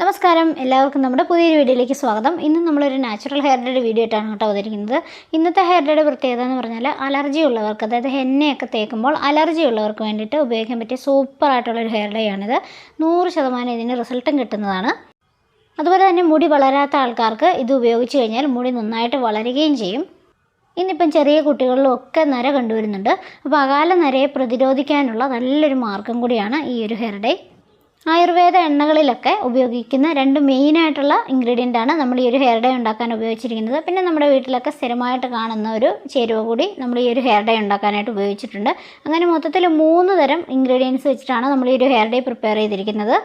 നമസ്കാരം. എല്ലാവർക്കും നമ്മുടെ പുതിയൊരു വീഡിയോയിലേക്ക് സ്വാഗതം. ഇന്ന് നമ്മളൊരു നാച്ചുറൽ ഹെയർ ഡേയുടെ വീഡിയോ ആയിട്ടാണ് കേട്ടോ അവതരിക്കുന്നത്. ഇന്നത്തെ ഹെയർ ഡേയുടെ പ്രത്യേകത എന്ന് പറഞ്ഞാൽ അലർജി ഉള്ളവർക്ക് അതായത് എണ്ണയൊക്കെ തേക്കുമ്പോൾ അലർജി ഉള്ളവർക്ക് വേണ്ടിയിട്ട് ഉപയോഗിക്കാൻ പറ്റിയ സൂപ്പർ ആയിട്ടുള്ളൊരു ഹെയർ ഡേ ആണിത്. നൂറ് ശതമാനം ഇതിന് റിസൾട്ടും കിട്ടുന്നതാണ്. അതുപോലെ തന്നെ മുടി വളരാത്ത ആൾക്കാർക്ക് ഇത് ഉപയോഗിച്ച് കഴിഞ്ഞാൽ മുടി നന്നായിട്ട് വളരുകയും ചെയ്യും. ഇന്നിപ്പം ചെറിയ കുട്ടികളിലും ഒക്കെ നര കണ്ടുവരുന്നുണ്ട്. അപ്പോൾ അകാല നരയെ പ്രതിരോധിക്കാനുള്ള നല്ലൊരു മാർഗം കൂടിയാണ് ഈ ഒരു ഹെയർ ഡേ ആയുർവേദ എണ്ണകളിലൊക്കെ ഉപയോഗിക്കുന്ന രണ്ട് മെയിനായിട്ടുള്ള ആണ് നമ്മൾ ഈ ഒരു ഹെയർ ഡേ ഉണ്ടാക്കാൻ ഉപയോഗിച്ചിരിക്കുന്നത്. പിന്നെ നമ്മുടെ വീട്ടിലൊക്കെ സ്ഥിരമായിട്ട് കാണുന്ന ഒരു ചേരുവ കൂടി നമ്മൾ ഈ ഒരു ഹെയർ ഡേ ഉണ്ടാക്കാനായിട്ട് ഉപയോഗിച്ചിട്ടുണ്ട്. അങ്ങനെ മൊത്തത്തിൽ മൂന്ന് തരം ഇൻഗ്രീഡിയൻസ് വെച്ചിട്ടാണ് നമ്മൾ ഈ ഒരു ഹെയർ ഡേ പ്രിപ്പയർ ചെയ്തിരിക്കുന്നത്.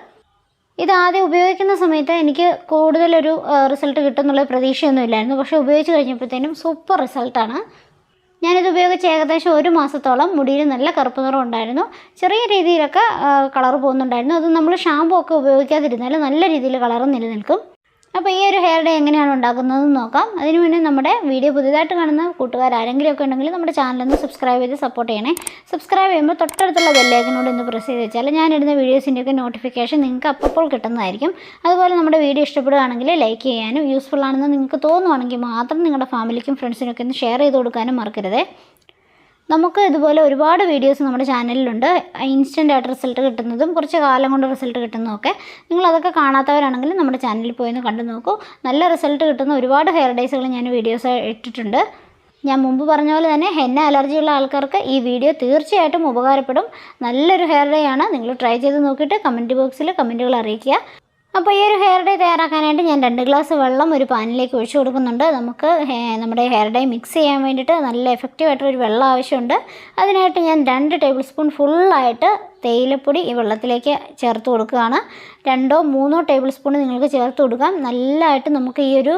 ഇത് ആദ്യം ഉപയോഗിക്കുന്ന സമയത്ത് എനിക്ക് കൂടുതലൊരു റിസൾട്ട് കിട്ടുന്നുള്ള പ്രതീക്ഷയൊന്നും ഇല്ലായിരുന്നു പക്ഷേ ഉപയോഗിച്ച് കഴിഞ്ഞപ്പോഴത്തേനും സൂപ്പർ റിസൾട്ടാണ് ഞാനിത് ഉപയോഗിച്ച് ഏകദേശം ഒരു മാസത്തോളം മുടിയിൽ നല്ല കറുപ്പ് നിറം ഉണ്ടായിരുന്നു ചെറിയ രീതിയിലൊക്കെ കളർ പോകുന്നുണ്ടായിരുന്നു. അത് നമ്മൾ ഷാമ്പു ഒക്കെ ഉപയോഗിക്കാതിരുന്നാൽ നല്ല രീതിയിൽ കളർ നിലനിൽക്കും. അപ്പോൾ ഈ ഒരു ഹെയർ ഡേ എങ്ങനെയാണ് ഉണ്ടാക്കുന്നതെന്ന് നോക്കാം. അതിനു മുന്നേ നമ്മുടെ വീഡിയോ പുതിയതായിട്ട് കാണുന്ന കൂട്ടുകാർ ആരെങ്കിലും ഒക്കെ ഉണ്ടെങ്കിൽ നമ്മുടെ ചാനലൊന്ന് സബ്സ്ക്രൈബ് ചെയ്ത് സപ്പോർട്ട് ചെയ്യണേ. സബ്സ്ക്രൈബ് ചെയ്യുമ്പോൾ തൊട്ടടുത്തുള്ള ബെല്ലൈക്കനോട് ഒന്ന് പ്രസ് ചെയ്ത് വെച്ചാൽ ഞാനിടുന്ന വീഡിയോസിന്റെയൊക്കെ നോട്ടിഫിക്കേഷൻ നിങ്ങൾക്ക് അപ്പോൾ കിട്ടുന്നതായിരിക്കും. അതുപോലെ നമ്മുടെ വീഡിയോ ഇഷ്ടപ്പെടുകയാണെങ്കിൽ ലൈക്ക് ചെയ്യാനും യൂസ്ഫുൾ ആണെന്ന് നിങ്ങൾക്ക് തോന്നുവാണെങ്കിൽ മാത്രം നിങ്ങളുടെ ഫാമിലിക്കും ഫ്രണ്ട്സിനൊക്കെ ഒന്ന് ഷെയർ ചെയ്ത് കൊടുക്കാനും മറക്കരുത്. നമുക്ക് ഇതുപോലെ ഒരുപാട് വീഡിയോസ് നമ്മുടെ ചാനലിലുണ്ട് ഇൻസ്റ്റന്റ് ആയിട്ട് റിസൾട്ട് കിട്ടുന്നതും കുറച്ച് കാലം കൊണ്ട് റിസൾട്ട് കിട്ടുന്നതൊക്കെ നിങ്ങൾ അതൊക്കെ കാണാത്തവരാണെങ്കിൽ നമ്മുടെ ചാനലിൽ പോയി ഒന്ന് കണ്ടു നോക്കൂ. നല്ല റിസൾട്ട് കിട്ടുന്ന ഒരുപാട് ഹെയർ ഡേയ്സുകൾ ഞാൻ വീഡിയോസ് ഇട്ടിട്ടുണ്ട്. ഞാൻ മുമ്പ് പറഞ്ഞ പോലെ തന്നെ ഹെന്ന അലർജിയുള്ള ആൾക്കാർക്ക് ഈ വീഡിയോ തീർച്ചയായിട്ടും ഉപകാരപ്പെടും. നല്ലൊരു ഹെയർ ഡേ ആണ്. നിങ്ങൾ ട്രൈ ചെയ്ത് നോക്കിയിട്ട് കമന്റ് ബോക്സിൽ കമന്റുകൾ അറിയിക്കുക. അപ്പോൾ ഈ ഒരു ഹെയർ ഡേ തയ്യാറാക്കാനായിട്ട് ഞാൻ രണ്ട് ഗ്ലാസ് വെള്ളം ഒരു പാനിലേക്ക് ഒഴിച്ചു കൊടുക്കുന്നുണ്ട്. നമുക്ക് നമ്മുടെ ഹെയർ ഡേ മിക്സ് ചെയ്യാൻ വേണ്ടിയിട്ട് നല്ല എഫക്റ്റീവായിട്ടൊരു വെള്ളം ആവശ്യമുണ്ട്. അതിനായിട്ട് ഞാൻ രണ്ട് ടേബിൾ സ്പൂൺ ഫുള്ളായിട്ട് തേയിലപ്പൊടി ഈ വെള്ളത്തിലേക്ക് ചേർത്ത് കൊടുക്കുകയാണ്. രണ്ടോ മൂന്നോ ടേബിൾ സ്പൂൺ നിങ്ങൾക്ക് ചേർത്ത് കൊടുക്കാം. നല്ലതായിട്ട് നമുക്ക് ഈ ഒരു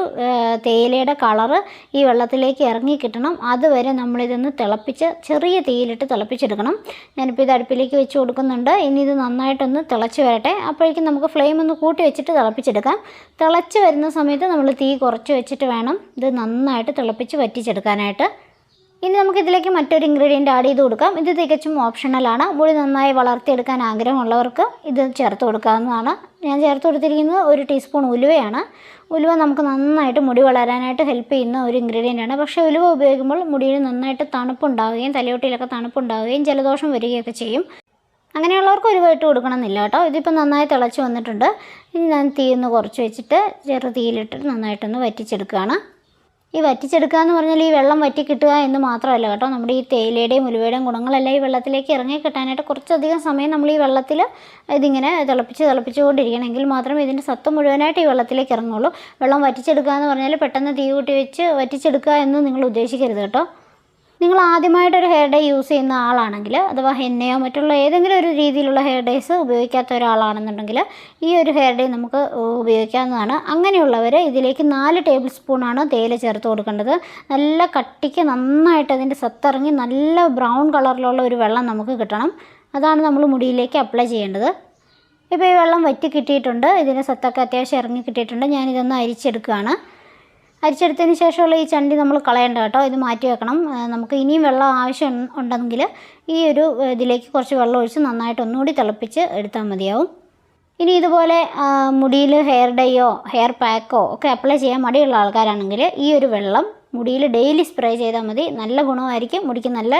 തേയിലയുടെ കളറ് ഈ വെള്ളത്തിലേക്ക് ഇറങ്ങി കിട്ടണം. അതുവരെ നമ്മളിതൊന്ന് തിളപ്പിച്ച് ചെറിയ തീയിലിട്ട് തിളപ്പിച്ചെടുക്കണം. ഞാനിപ്പോൾ ഇത് അടുപ്പിലേക്ക് വെച്ച് കൊടുക്കുന്നുണ്ട്. ഇനി ഇത് നന്നായിട്ടൊന്ന് തിളച്ച് വരട്ടെ. അപ്പോഴേക്കും നമുക്ക് ഫ്ലെയിം ഒന്ന് കൂട്ടി വെച്ചിട്ട് തിളപ്പിച്ചെടുക്കാം. തിളച്ച് വരുന്ന സമയത്ത് നമ്മൾ തീ കുറച്ച് വെച്ചിട്ട് വേണം ഇത് നന്നായിട്ട് തിളപ്പിച്ച് വറ്റിച്ചെടുക്കാനായിട്ട്. ഇനി നമുക്ക് ഇതിലേക്ക് മറ്റൊരു ഇൻഗ്രീഡിയന്റ് ആഡ് ചെയ്ത് കൊടുക്കാം. ഇത് തികച്ചും ഓപ്ഷണലാണ് മുടി നന്നായി വളർത്തിയെടുക്കാൻ ആഗ്രഹമുള്ളവർക്ക് ഇത് ചേർത്ത് കൊടുക്കാവുന്നതാണ്. ഞാൻ ചേർത്ത് കൊടുത്തിരിക്കുന്നത് ഒരു ടീസ്പൂൺ ഉലുവയാണ്. ഉലുവ നമുക്ക് നന്നായിട്ട് മുടി വളരാനായിട്ട് ഹെൽപ്പ് ചെയ്യുന്ന ഒരു ഇൻഗ്രീഡിയന്റ് ആണ്. പക്ഷേ ഉലുവ ഉപയോഗിക്കുമ്പോൾ മുടിയിൽ നന്നായിട്ട് തണുപ്പുണ്ടാവുകയും തലയോട്ടിയിലൊക്കെ തണുപ്പുണ്ടാവുകയും ജലദോഷം വരികയൊക്കെ ചെയ്യും. അങ്ങനെയുള്ളവർക്ക് ഒരു ഇട്ട് കൊടുക്കണമെന്നില്ല കേട്ടോ. ഇതിപ്പോൾ നന്നായി തിളച്ച് വന്നിട്ടുണ്ട്. ഇനി ഞാൻ തീ ഒന്ന് കുറച്ച് വെച്ചിട്ട് ചെറു തീയിലിട്ട് നന്നായിട്ടൊന്ന് വറ്റിച്ചെടുക്കുകയാണ്. ഈ വറ്റിച്ചെടുക്കുക എന്ന് പറഞ്ഞാൽ ഈ വെള്ളം വറ്റി കിട്ടുക എന്ന് മാത്രമല്ല കേട്ടോ. നമ്മുടെ ഈ തേയിലയുടെയും ഉലുവയുടെയും ഗുണങ്ങളെല്ലാം ഈ വെള്ളത്തിലേക്ക് ഇറങ്ങി കിട്ടാനായിട്ട് കുറച്ചധികം സമയം നമ്മൾ ഈ വെള്ളത്തിൽ ഇതിങ്ങനെ തിളപ്പിച്ച് തിളപ്പിച്ചുകൊണ്ടിരിക്കണമെങ്കിൽ മാത്രമേ ഇതിന്റെ സത്ത് മുഴുവനായിട്ട് ഈ വെള്ളത്തിലേക്ക് ഇറങ്ങുള്ളൂ. വെള്ളം വറ്റിച്ചെടുക്കുക എന്ന് പറഞ്ഞാൽ പെട്ടെന്ന് തീ കൂട്ടി വെച്ച് വറ്റിച്ചെടുക്കുക എന്ന് നിങ്ങൾ ഉദ്ദേശിക്കരുത് കേട്ടോ. നിങ്ങൾ ആദ്യമായിട്ടൊരു ഹെയർ ഡേ യൂസ് ചെയ്യുന്ന ആളാണെങ്കിൽ അഥവാ ഹെന്നയോ മറ്റുള്ള ഏതെങ്കിലും ഒരു രീതിയിലുള്ള ഹെയർ ഡേയ്സ് ഉപയോഗിക്കാത്ത ഒരാളാണെന്നുണ്ടെങ്കിൽ ഈ ഒരു ഹെയർ ഡേ നമുക്ക് ഉപയോഗിക്കാവുന്നതാണ്. അങ്ങനെയുള്ളവർ ഇതിലേക്ക് നാല് ടേബിൾ സ്പൂണാണ് തേയില ചേർത്ത് കൊടുക്കേണ്ടത്. നല്ല കട്ടിക്ക് നന്നായിട്ട് അതിന്റെ സത്തിറങ്ങി നല്ല ബ്രൗൺ കളറിലുള്ള ഒരു വെള്ളം നമുക്ക് കിട്ടണം. അതാണ് നമ്മൾ മുടിയിലേക്ക് അപ്ലൈ ചെയ്യേണ്ടത്. ഇപ്പോൾ ഈ വെള്ളം വറ്റി കിട്ടിയിട്ടുണ്ട്. ഇതിന്റെ സത്തൊക്കെ അത്യാവശ്യം ഇറങ്ങി കിട്ടിയിട്ടുണ്ട്. ഞാനിതൊന്ന് അരിച്ചെടുക്കുകയാണ്. അരിച്ചെടുത്തതിന് ശേഷമുള്ള ഈ ചണ്ടി നമ്മൾ കളയേണ്ട കേട്ടോ. ഇത് മാറ്റി വെക്കണം. നമുക്ക് ഇനിയും വെള്ളം ആവശ്യം ഉണ്ടെങ്കിൽ ഈ ഒരു ഇതിലേക്ക് കുറച്ച് വെള്ളം ഒഴിച്ച് നന്നായിട്ട് ഒന്നുകൂടി തിളപ്പിച്ച് എടുത്താൽ മതിയാവും. ഇനി ഇതുപോലെ മുടിയിൽ ഹെയർ ഡൈയോ ഹെയർ പാക്കോ ഒക്കെ അപ്ലൈ ചെയ്യാൻ മടിയുള്ള ആൾക്കാരാണെങ്കിൽ ഈ ഒരു വെള്ളം മുടിയിൽ ഡെയിലി സ്പ്രേ ചെയ്താൽ മതി. നല്ല ഗുണമായിരിക്കും. മുടിക്ക് നല്ല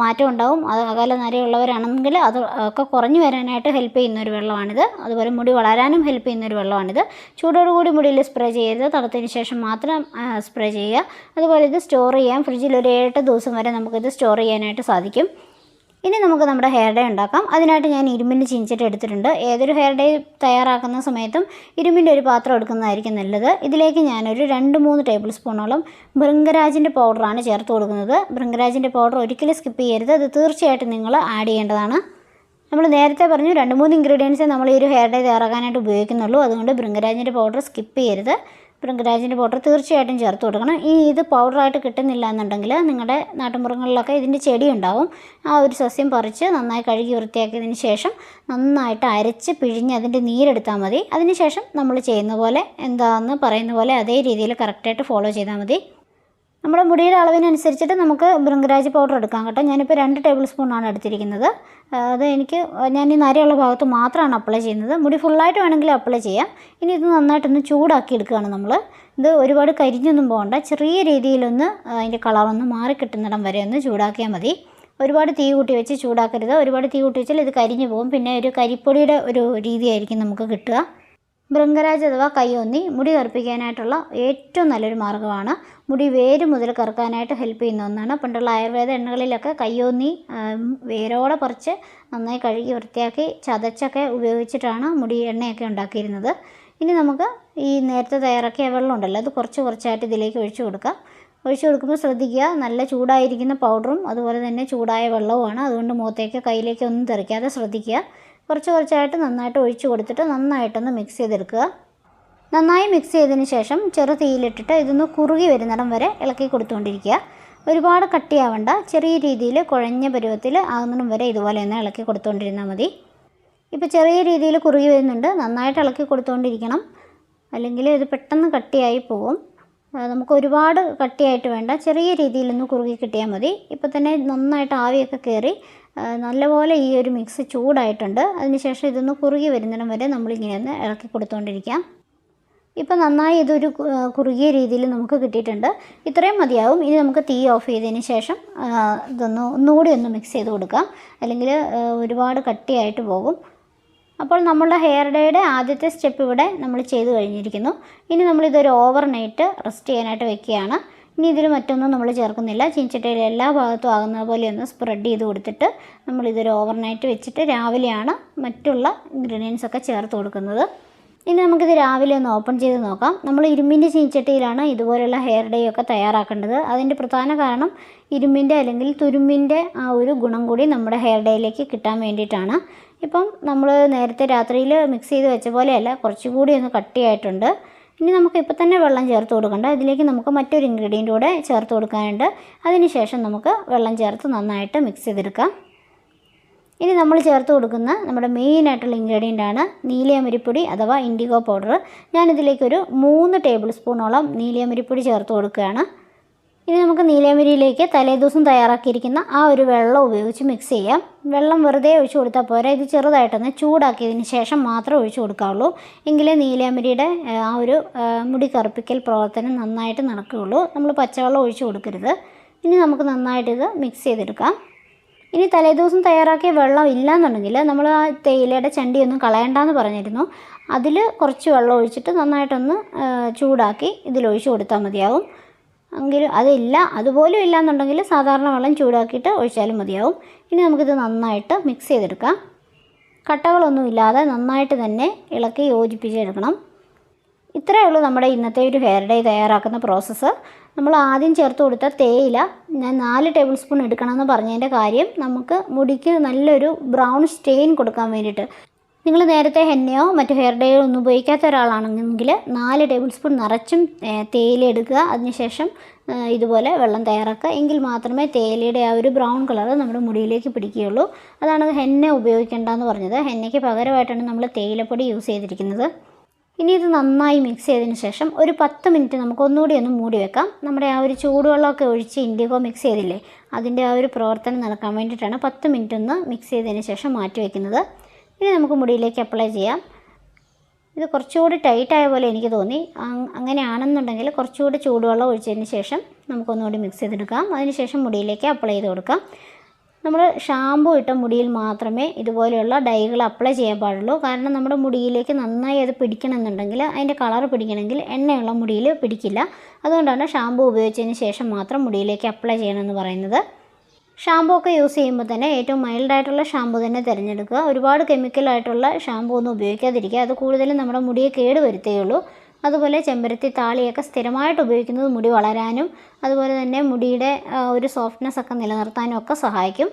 മാറ്റം ഉണ്ടാവും. അത് അകാല നരയുള്ളവരാണെങ്കിൽ അത് ഒക്കെ കുറഞ്ഞു വരാനായിട്ട് ഹെൽപ്പ് ചെയ്യുന്ന ഒരു വെള്ളമാണിത്. അതുപോലെ മുടി വളരാനും ഹെൽപ്പ് ചെയ്യുന്ന ഒരു വെള്ളമാണിത്. ചൂടോടുകൂടി മുടിയിൽ സ്പ്രേ ചെയ്യരുത്. തണുത്തതിന് ശേഷം മാത്രം സ്പ്രേ ചെയ്യുക. അതുപോലെ ഇത് സ്റ്റോർ ചെയ്യാം. ഫ്രിഡ്ജിൽ ഒരു ഏഴെട്ട് ദിവസം വരെ നമുക്കിത് സ്റ്റോർ ചെയ്യാനായിട്ട് സാധിക്കും. ഇനി നമുക്ക് നമ്മുടെ ഹെയർ ഡേ ഉണ്ടാക്കാം. അതിനായിട്ട് ഞാൻ ഇരുമ്പിന്റെ ചീഞ്ചട്ടി എടുത്തിട്ടുണ്ട്. ഏതൊരു ഹെയർ ഡേ തയ്യാറാക്കുന്ന സമയത്തും ഇരുമ്പിന്റെ ഒരു പാത്രം എടുക്കുന്നതായിരിക്കും നല്ലത്. ഇതിലേക്ക് ഞാനൊരു രണ്ട് മൂന്ന് ടേബിൾ സ്പൂണോളം ഭൃംഗരാജിന്റെ പൗഡറാണ് ചേർത്ത് കൊടുക്കുന്നത്. ഭൃംഗരാജിന്റെ പൗഡർ ഒരിക്കലും സ്കിപ്പ് ചെയ്യരുത്. അത് തീർച്ചയായിട്ടും നിങ്ങൾ ആഡ് ചെയ്യേണ്ടതാണ്. നമ്മൾ നേരത്തെ പറഞ്ഞു രണ്ട് മൂന്ന് ഇൻഗ്രീഡിയൻസേ നമ്മൾ ഈ ഒരു ഹെയർ ഡേ തയ്യാറാക്കാനായിട്ട് ഉപയോഗിക്കുന്നുള്ളൂ. അതുകൊണ്ട് ഭൃംഗരാജിന്റെ പൗഡർ സ്കിപ്പ് ചെയ്യരുത്. ഭൃംഗരാജിന്റെ പൗഡർ തീർച്ചയായിട്ടും ചേർത്ത് കൊടുക്കണം. ഈ ഇത് പൗഡറായിട്ട് കിട്ടുന്നില്ല എന്നുണ്ടെങ്കിൽ നിങ്ങളുടെ നാട്ടുമ്പുറങ്ങളിലൊക്കെ ഇതിന്റെ ചെടി ഉണ്ടാവും. ആ ഒരു സസ്യം പറിച്ച് നന്നായി കഴുകി വൃത്തിയാക്കിയതിന് ശേഷം നന്നായിട്ട് അരച്ച് പിഴിഞ്ഞ് അതിന്റെ നീരെടുത്താൽ മതി. അതിനുശേഷം നമ്മൾ ചെയ്യുന്ന പോലെ എന്താണെന്ന് പറയുന്ന പോലെ അതേ രീതിയിൽ കറക്റ്റായിട്ട് ഫോളോ ചെയ്താൽ മതി. നമ്മുടെ മുടിയുടെ അളവിനനുസരിച്ചിട്ട് നമുക്ക് ഭൃംഗരാജ് പൗഡർ എടുക്കാം കേട്ടോ. ഞാനിപ്പോൾ രണ്ട് ടേബിൾ സ്പൂണാണ് എടുത്തിരിക്കുന്നത്. അത് എനിക്ക് ഞാൻ ഈ നരയുള്ള ഭാഗത്ത് മാത്രമാണ് അപ്ലൈ ചെയ്യുന്നത്. മുടി ഫുള്ളായിട്ട് വേണമെങ്കിൽ അപ്ലൈ ചെയ്യാം. ഇനി ഇത് നന്നായിട്ടൊന്ന് ചൂടാക്കി എടുക്കുകയാണ് നമ്മൾ ഇത് ഒരുപാട് കരിഞ്ഞൊന്നും പോകണ്ട. ചെറിയ രീതിയിലൊന്ന് അതിന്റെ കളറൊന്ന് മാറി കിട്ടുന്നിടം വരെ ഒന്ന് ചൂടാക്കിയാൽ മതി. ഒരുപാട് തീ കൂട്ടി വെച്ച് ചൂടാക്കരുത്. ഒരുപാട് തീ കൂട്ടി വെച്ചാൽ ഇത് കരിഞ്ഞു പോകും. പിന്നെ ഒരു കരിപ്പൊടിയുടെ ഒരു രീതിയായിരിക്കും നമുക്ക് കിട്ടുക. ഭൃംഗരാജ് അഥവാ കയ്യോന്നി മുടി കറുപ്പിക്കാനായിട്ടുള്ള ഏറ്റവും നല്ലൊരു മാർഗമാണ്. മുടി വേര് മുതൽ കറുക്കാനായിട്ട് ഹെൽപ്പ് ചെയ്യുന്ന ഒന്നാണ്. പണ്ടുള്ള ആയുർവേദ എണ്ണകളിലൊക്കെ കയ്യോന്നി വേരോടെ പറിച്ച് നന്നായി കഴുകി വൃത്തിയാക്കി ചതച്ചൊക്കെ ഉപയോഗിച്ചിട്ടാണ് മുടി എണ്ണയൊക്കെ ഉണ്ടാക്കിയിരുന്നത്. ഇനി നമുക്ക് ഈ നേരത്തെ തയ്യാറാക്കിയ വെള്ളം ഉണ്ടല്ലോ അത് കുറച്ച് കുറച്ചായിട്ട് ഇതിലേക്ക് ഒഴിച്ചു കൊടുക്കാം. ഒഴിച്ചു കൊടുക്കുമ്പോൾ ശ്രദ്ധിക്കുക നല്ല ചൂടായിരിക്കുന്ന പൗഡറും അതുപോലെ തന്നെ ചൂടായ വെള്ളവുമാണ്. അതുകൊണ്ട് മുഖത്തേക്ക് കയ്യിലേക്ക് ഒന്നും തെറിക്കാതെ ശ്രദ്ധിക്കുക. കുറച്ച് കുറച്ചായിട്ട് നന്നായിട്ട് ഒഴിച്ചു കൊടുത്തിട്ട് നന്നായിട്ടൊന്ന് മിക്സ് ചെയ്തെടുക്കുക. നന്നായി മിക്സ് ചെയ്തതിന് ശേഷം ചെറു തീയിലിട്ടിട്ട് ഇതൊന്ന് കുറുകി വരുന്നിടം വരെ ഇളക്കി കൊടുത്തുകൊണ്ടിരിക്കുക. ഒരുപാട് കട്ടിയാവണ്ട. ചെറിയ രീതിയിൽ കുഴഞ്ഞ പരുവത്തിൽ ആകുന്നിടം വരെ ഇതുപോലെ തന്നെ ഇളക്കി കൊടുത്തുകൊണ്ടിരുന്നാൽ മതി. ഇപ്പോൾ ചെറിയ രീതിയിൽ കുറുകി വരുന്നുണ്ട്. നന്നായിട്ട് ഇളക്കി കൊടുത്തുകൊണ്ടിരിക്കണം. അല്ലെങ്കിൽ ഇത് പെട്ടെന്ന് കട്ടിയായി പോകും നമുക്ക് ഒരുപാട് കട്ടിയായിട്ട് വേണ്ട. ചെറിയ രീതിയിലൊന്ന് കുറുകി കിട്ടിയാൽ മതി. ഇപ്പോൾ തന്നെ നന്നായിട്ട് ആവിയൊക്കെ കയറി നല്ലപോലെ ഈ ഒരു മിക്സ് ചൂടായിട്ടുണ്ട്. അതിനുശേഷം ഇതൊന്ന് കുറുകി വരുന്നിടം വരെ നമ്മളിങ്ങനെ ഒന്ന് ഇളക്കി കൊടുത്തുകൊണ്ടിരിക്കാം ഇപ്പോൾ നന്നായി ഇതൊരു കുറുകിയ രീതിയിൽ നമുക്ക് കിട്ടിയിട്ടുണ്ട്. ഇത്രയും മതിയാവും. ഇനി നമുക്ക് തീ ഓഫ് ചെയ്തതിന് ശേഷം ഇതൊന്ന് ഒന്നുകൂടി ഒന്ന് മിക്സ് ചെയ്ത് കൊടുക്കാം. അല്ലെങ്കിൽ ഒരുപാട് കട്ടിയായിട്ട് പോകും. അപ്പോൾ നമ്മളുടെ ഹെയർ ഡേയുടെ ആദ്യത്തെ സ്റ്റെപ്പ് ഇവിടെ നമ്മൾ ചെയ്ത് കഴിഞ്ഞിരിക്കുന്നു. ഇനി നമ്മളിതൊരു ഓവർ നൈറ്റ് റെസ്റ്റ് ചെയ്യാനായിട്ട് വെക്കുകയാണ്. ഇനി ഇതിൽ മറ്റൊന്നും നമ്മൾ ചേർക്കുന്നില്ല. ചീഞ്ചട്ടിയിൽ എല്ലാ ഭാഗത്തും ആകുന്ന പോലെ ഒന്ന് സ്പ്രെഡ് ചെയ്ത് കൊടുത്തിട്ട് നമ്മളിതൊരു ഓവർ നൈറ്റ് വെച്ചിട്ട് രാവിലെയാണ് മറ്റുള്ള ഇൻഗ്രീഡിയൻസ് ഒക്കെ ചേർത്ത് കൊടുക്കുന്നത്. ഇനി നമുക്കിത് രാവിലെ ഒന്ന് ഓപ്പൺ ചെയ്ത് നോക്കാം. നമ്മൾ ഇരുമ്പിന്റെ ചീനച്ചട്ടിയിലാണ് ഇതുപോലെയുള്ള ഹെയർ ഡേ ഒക്കെ തയ്യാറാക്കേണ്ടത്. അതിന്റെ പ്രധാന കാരണം ഇരുമ്പിന്റെ അല്ലെങ്കിൽ തുരുമ്പിന്റെ ആ ഒരു ഗുണം കൂടി നമ്മുടെ ഹെയർ ഡേയിലേക്ക് കിട്ടാൻ വേണ്ടിയിട്ടാണ്. ഇപ്പം നമ്മൾ നേരത്തെ രാത്രിയിൽ മിക്സ് ചെയ്ത് വെച്ച പോലെയല്ല കുറച്ചുകൂടി ഒന്ന് കട്ടിയായിട്ടുണ്ട്. ഇനി നമുക്ക് ഇപ്പം തന്നെ വെള്ളം ചേർത്ത് കൊടുക്കണ്ട. ഇതിലേക്ക് നമുക്ക് മറ്റൊരു ഇൻഗ്രീഡിയന്റ് കൂടെ ചേർത്ത് കൊടുക്കാനുണ്ട്. അതിനുശേഷം നമുക്ക് വെള്ളം ചേർത്ത് നന്നായിട്ട് മിക്സ് ചെയ്തെടുക്കാം. ഇനി നമ്മൾ ചേർത്ത് കൊടുക്കുന്ന നമ്മുടെ മെയിൻ ആയിട്ടുള്ള ഇൻഗ്രീഡിയന്റ് ആണ് നീലയമരിപ്പൊടി അഥവാ ഇൻഡിഗോ പൗഡർ ഞാനിതിലേക്കൊരു മൂന്ന് ടേബിൾ സ്പൂണോളം നീലയമരിപ്പൊടി ചേർത്ത് കൊടുക്കുകയാണ്. ഇനി നമുക്ക് നീലയമരിയിലേക്ക് തലേദിവസം തയ്യാറാക്കിയിരിക്കുന്ന ആ ഒരു വെള്ളം ഉപയോഗിച്ച് മിക്സ് ചെയ്യാം. വെള്ളം വെറുതെ ഒഴിച്ചു കൊടുത്താൽ പോരാ. ഇത് ചെറുതായിട്ടൊന്ന് ചൂടാക്കിയതിന് ശേഷം മാത്രമേ ഒഴിച്ചു കൊടുക്കാവുള്ളൂ. എങ്കിലേ നീലയമരിയുടെ ആ, ഒരു മുടി കറുപ്പിക്കൽ പ്രവർത്തനം നന്നായിട്ട് നടക്കുകയുള്ളൂ. നമ്മൾ പച്ചവെള്ളം ഒഴിച്ചു കൊടുക്കരുത്. ഇനി നമുക്ക് നന്നായിട്ട് ഇത് മിക്സ് ചെയ്തെടുക്കാം. ഇനി തലേദിവസം തയ്യാറാക്കിയ വെള്ളം ഇല്ലാന്നുണ്ടെങ്കിൽ നമ്മൾ ആ തേയിലയുടെ ചണ്ടിയൊന്നും കളയണ്ടെന്ന് പറഞ്ഞിരുന്നു. അതിൽ കുറച്ച് വെള്ളം ഒഴിച്ചിട്ട് നന്നായിട്ടൊന്ന് ചൂടാക്കി ഇതിലൊഴിച്ചു കൊടുത്താൽ മതിയാവും. എങ്കിലും അതില്ല. അതുപോലും ഇല്ല എന്നുണ്ടെങ്കിൽ സാധാരണ വെള്ളം ചൂടാക്കിയിട്ട് ഒഴിച്ചാലും മതിയാവും. ഇനി നമുക്കിത് നന്നായിട്ട് മിക്സ് ചെയ്തെടുക്കാം. കട്ടകളൊന്നും ഇല്ലാതെ നന്നായിട്ട് തന്നെ ഇളക്കി യോജിപ്പിച്ചെടുക്കണം. ഇത്രയേ ഉള്ളൂ നമ്മുടെ ഇന്നത്തെ ഒരു ഹെയർ ഡേ തയ്യാറാക്കുന്ന പ്രോസസ്സ് നമ്മൾ ആദ്യം ചേർത്ത് കൊടുത്ത തേയില ഞാൻ നാല് ടേബിൾ സ്പൂൺ എടുക്കണമെന്ന് പറഞ്ഞതിന്റെ കാര്യം നമുക്ക് മുടിക്ക് നല്ലൊരു ബ്രൗൺ സ്റ്റെയിൻ കൊടുക്കാൻ വേണ്ടിയിട്ട് നിങ്ങൾ നേരത്തെ ഹെന്നയോ മറ്റു ഹെയർ ഡേയോ ഒന്നും ഉപയോഗിക്കാത്ത ഒരാളാണെങ്കിൽ നാല് ടേബിൾ സ്പൂൺ നിറച്ചും തേയില എടുക്കുക. അതിനുശേഷം ഇതുപോലെ വെള്ളം തയ്യാറാക്കുക. എങ്കിൽ മാത്രമേ തേയിലയുടെ ആ ഒരു ബ്രൗൺ കളർ നമ്മുടെ മുടിയിലേക്ക് പിടിക്കുകയുള്ളൂ. അതാണ് ഹെന്ന ഉപയോഗിക്കേണ്ടതെന്ന് പറഞ്ഞത്. ഹെന്നയ്ക്ക് പകരമായിട്ടാണ് നമ്മൾ തേയിലപ്പൊടി യൂസ് ചെയ്തിരിക്കുന്നത്. ഇനി ഇത് നന്നായി മിക്സ് ചെയ്തതിന് ശേഷം ഒരു പത്ത് മിനിറ്റ് നമുക്ക് ഒന്നുകൂടി ഒന്ന് മൂടി വെക്കാം. നമ്മുടെ ആ ഒരു ചൂടുവെള്ളമൊക്കെ ഒഴിച്ച് ഇൻഡിഗോ മിക്സ് ചെയ്തില്ലേ അതിന്റെ ആ ഒരു പ്രവർത്തനം നടക്കാൻ വേണ്ടിയിട്ടാണ് പത്ത് മിനിറ്റ് ഒന്ന് മിക്സ് ചെയ്തതിന് ശേഷം മാറ്റി വയ്ക്കുന്നത് ഇനി നമുക്ക് മുടിയിലേക്ക് അപ്ലൈ ചെയ്യാം. ഇത് കുറച്ചുകൂടി ടൈറ്റ് ആയ പോലെ എനിക്ക് തോന്നി. അങ്- അങ്ങനെയാണെന്നുണ്ടെങ്കിൽ കുറച്ചുകൂടി ചൂടുവെള്ളം ഒഴിച്ചതിന് ശേഷം നമുക്കൊന്നുകൂടി മിക്സ് ചെയ്തെടുക്കാം. അതിനുശേഷം മുടിയിലേക്ക് അപ്ലൈ ചെയ്ത് കൊടുക്കാം. നമ്മൾ ഷാമ്പു ഇട്ട മുടിയിൽ മാത്രമേ ഇതുപോലെയുള്ള ഡൈകൾ അപ്ലൈ ചെയ്യാൻ പാടുള്ളൂ. കാരണം നമ്മുടെ മുടിയിലേക്ക് നന്നായി അത് പിടിക്കണമെന്നുണ്ടെങ്കിൽ അതിന്റെ കളർ പിടിക്കണമെങ്കിൽ എണ്ണയുള്ള മുടിയിൽ പിടിക്കില്ല. അതുകൊണ്ടാണ് ഷാമ്പു ഉപയോഗിച്ചതിന് ശേഷം മാത്രം മുടിയിലേക്ക് അപ്ലൈ ചെയ്യണമെന്ന് പറയുന്നത്. ഷാമ്പു ഒക്കെ യൂസ് ചെയ്യുമ്പോൾ തന്നെ ഏറ്റവും മൈൽഡായിട്ടുള്ള ഷാമ്പൂ തന്നെ തിരഞ്ഞെടുക്കുക. ഒരുപാട് കെമിക്കലായിട്ടുള്ള ഷാമ്പൂ ഒന്നും ഉപയോഗിക്കാതിരിക്കുക. അത് കൂടുതലും നമ്മുടെ മുടിയെ കേട് വരുത്തുകയുള്ളൂ അതുപോലെ ചെമ്പരത്തി താളിയൊക്കെ സ്ഥിരമായിട്ട് ഉപയോഗിക്കുന്നത് മുടി വളരാനും അതുപോലെ തന്നെ മുടിയുടെ ഒരു സോഫ്റ്റ്നെസ് ഒക്കെ നിലനിർത്താനും ഒക്കെ സഹായിക്കും.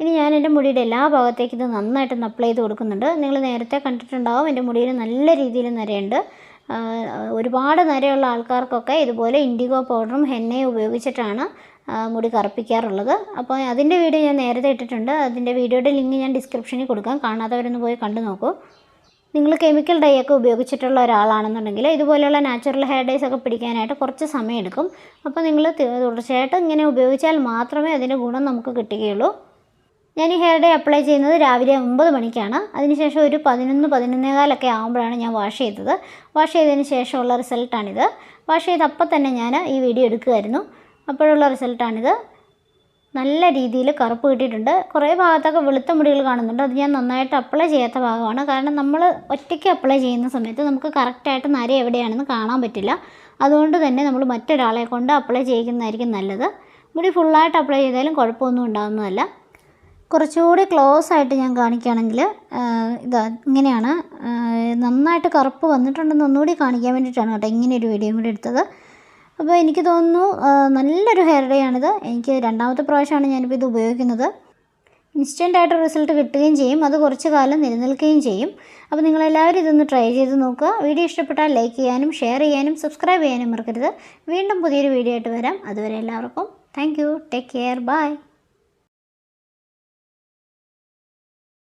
ഇനി ഞാൻ എന്റെ മുടിയുടെ എല്ലാ ഭാഗത്തേക്കും ഇത് നന്നായിട്ടൊന്ന് അപ്ലൈ ചെയ്ത് കൊടുക്കുന്നുണ്ട്. നിങ്ങൾ നേരത്തെ കണ്ടിട്ടുണ്ടാവും എന്റെ മുടിയിൽ നല്ല രീതിയിൽ നരയുണ്ട്. ഒരുപാട് നരയുള്ള ആൾക്കാർക്കൊക്കെ ഇതുപോലെ ഇൻഡിഗോ പൗഡറും ഹെന്നയും ഉപയോഗിച്ചിട്ടാണ് മുടി കറുപ്പിക്കാറുള്ളത്. അപ്പോൾ അതിന്റെ വീഡിയോ ഞാൻ നേരത്തെ ഇട്ടിട്ടുണ്ട്. അതിന്റെ വീഡിയോയുടെ ലിങ്ക് ഞാൻ ഡിസ്ക്രിപ്ഷനിൽ കൊടുക്കാം. കാണാത്തവരൊന്ന് പോയി കണ്ടു നോക്കൂ. നിങ്ങൾ കെമിക്കൽ ഡൈ ഒക്കെ ഉപയോഗിച്ചിട്ടുള്ള ഒരാളാണെന്നുണ്ടെങ്കിൽ ഇതുപോലെയുള്ള നാച്ചുറൽ ഹെയർ ഡൈസ് ഒക്കെ പിടിക്കാനായിട്ട് കുറച്ച് സമയമെടുക്കും. അപ്പോൾ നിങ്ങൾ തുടർച്ചയായിട്ട് ഇങ്ങനെ ഉപയോഗിച്ചാൽ മാത്രമേ അതിന്റെ ഗുണം നമുക്ക് കിട്ടുകയുള്ളൂ. ഞാൻ ഈ ഹെയർ ഡേ അപ്ലൈ ചെയ്യുന്നത് രാവിലെ ഒമ്പത് മണിക്കാണ്. അതിനുശേഷം ഒരു പതിനൊന്ന് പതിനൊന്നേകാലൊക്കെ ആകുമ്പോഴാണ് ഞാൻ വാഷ് ചെയ്തത്. വാഷ് ചെയ്തതിന് ശേഷമുള്ള റിസൾട്ടാണിത് വാഷ് ചെയ്ത് അപ്പം തന്നെ ഞാൻ ഈ വീഡിയോ എടുക്കുമായിരുന്നു അപ്പോഴുള്ള റിസൾട്ടാണിത് നല്ല രീതിയിൽ കറുപ്പ് കിട്ടിയിട്ടുണ്ട്. കുറേ ഭാഗത്തൊക്കെ വെളുത്ത മുടികൾ കാണുന്നുണ്ട്. അത് ഞാൻ നന്നായിട്ട് അപ്ലൈ ചെയ്യാത്ത ഭാഗമാണ്. കാരണം നമ്മൾ ഒറ്റയ്ക്ക് അപ്ലൈ ചെയ്യുന്ന സമയത്ത് നമുക്ക് കറക്റ്റായിട്ട് നര എവിടെയാണെന്ന് കാണാൻ പറ്റില്ല. അതുകൊണ്ട് തന്നെ നമ്മൾ മറ്റൊരാളെ കൊണ്ട് അപ്ലൈ ചെയ്യിക്കുന്നതായിരിക്കും നല്ലത്. മുടി ഫുള്ളായിട്ട് അപ്ലൈ ചെയ്താലും കുഴപ്പമൊന്നും ഉണ്ടാകുന്നതല്ല കുറച്ചുകൂടി ക്ലോസ് ആയിട്ട് ഞാൻ കാണിക്കുകയാണെങ്കിൽ ഇതാ ഇങ്ങനെയാണ്. നന്നായിട്ട് കറുപ്പ് വന്നിട്ടുണ്ടെന്ന് ഒന്നുകൂടി കാണിക്കാൻ വേണ്ടിയിട്ടാണ് കേട്ടോ ഇങ്ങനെ ഒരു വീഡിയോ കൂടി എടുത്തത്. അപ്പോൾ എനിക്ക് തോന്നുന്നു നല്ലൊരു ഹെയർ ഡേ ആണിത്. എനിക്ക് രണ്ടാമത്തെ പ്രാവശ്യമാണ് ഞാനിപ്പോൾ ഇത് ഉപയോഗിക്കുന്നത്. ഇൻസ്റ്റന്റ് ആയിട്ട് റിസൾട്ട് കിട്ടുകയും ചെയ്യും. അത് കുറച്ച് കാലം നിലനിൽക്കുകയും ചെയ്യും. അപ്പോൾ നിങ്ങളെല്ലാവരും ഇതൊന്ന് ട്രൈ ചെയ്ത് നോക്കുക. വീഡിയോ ഇഷ്ടപ്പെട്ടാൽ ലൈക്ക് ചെയ്യാനും ഷെയർ ചെയ്യാനും സബ്സ്ക്രൈബ് ചെയ്യാനും മറക്കരുത്. വീണ്ടും പുതിയൊരു വീഡിയോ ആയിട്ട് വരാം. അതുവരെ എല്ലാവർക്കും താങ്ക് ടേക്ക് കെയർ ബൈ